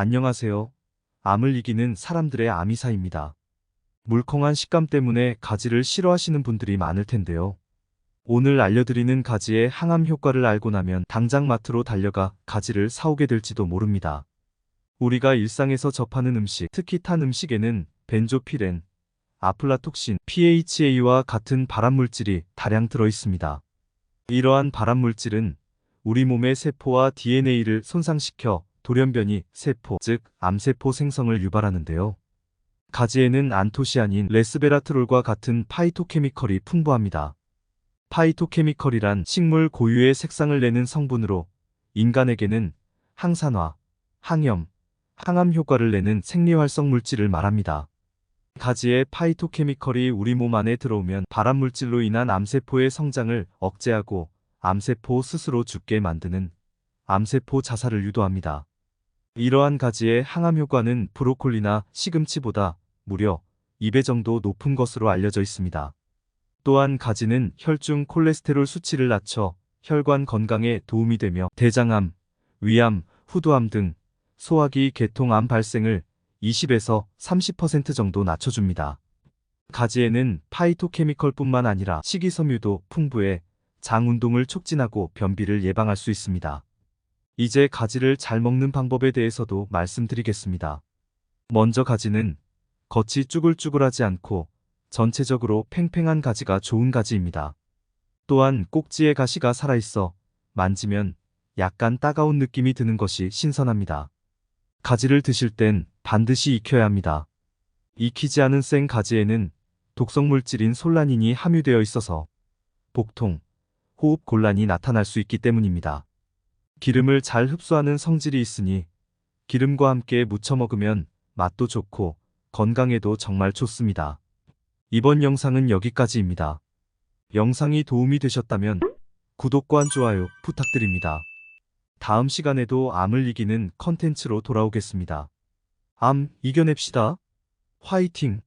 안녕하세요. 암을 이기는 사람들의 아미사입니다. 물컹한 식감 때문에 가지를 싫어하시는 분들이 많을 텐데요. 오늘 알려드리는 가지의 항암 효과를 알고 나면 당장 마트로 달려가 가지를 사오게 될지도 모릅니다. 우리가 일상에서 접하는 음식, 특히 탄 음식에는 벤조피렌, 아플라톡신, PHA와 같은 발암물질이 다량 들어 있습니다. 이러한 발암물질은 우리 몸의 세포와 DNA를 손상시켜 돌연변이 세포, 즉 암세포 생성을 유발하는데요. 가지에는 안토시아닌, 레스베라트롤과 같은 파이토케미컬이 풍부합니다. 파이토케미컬이란 식물 고유의 색상을 내는 성분으로 인간에게는 항산화, 항염, 항암 효과를 내는 생리활성 물질을 말합니다. 가지의 파이토케미컬이 우리 몸 안에 들어오면 발암물질로 인한 암세포의 성장을 억제하고 암세포 스스로 죽게 만드는 암세포 자살을 유도합니다. 이러한 가지의 항암 효과는 브로콜리나 시금치보다 무려 2배 정도 높은 것으로 알려져 있습니다. 또한 가지는 혈중 콜레스테롤 수치를 낮춰 혈관 건강에 도움이 되며 대장암, 위암, 후두암 등 소화기 계통암 발생을 20에서 30% 정도 낮춰줍니다. 가지에는 파이토케미컬뿐만 아니라 식이섬유도 풍부해 장 운동을 촉진하고 변비를 예방할 수 있습니다. 이제 가지를 잘 먹는 방법에 대해서도 말씀드리겠습니다. 먼저 가지는 겉이 쭈글쭈글하지 않고 전체적으로 팽팽한 가지가 좋은 가지입니다. 또한 꼭지에 가시가 살아있어 만지면 약간 따가운 느낌이 드는 것이 신선합니다. 가지를 드실 땐 반드시 익혀야 합니다. 익히지 않은 생 가지에는 독성물질인 솔라닌이 함유되어 있어서 복통, 호흡 곤란이 나타날 수 있기 때문입니다. 기름을 잘 흡수하는 성질이 있으니 기름과 함께 무쳐 먹으면 맛도 좋고 건강에도 정말 좋습니다. 이번 영상은 여기까지입니다. 영상이 도움이 되셨다면 구독과 좋아요 부탁드립니다. 다음 시간에도 암을 이기는 컨텐츠로 돌아오겠습니다. 암 이겨냅시다. 화이팅!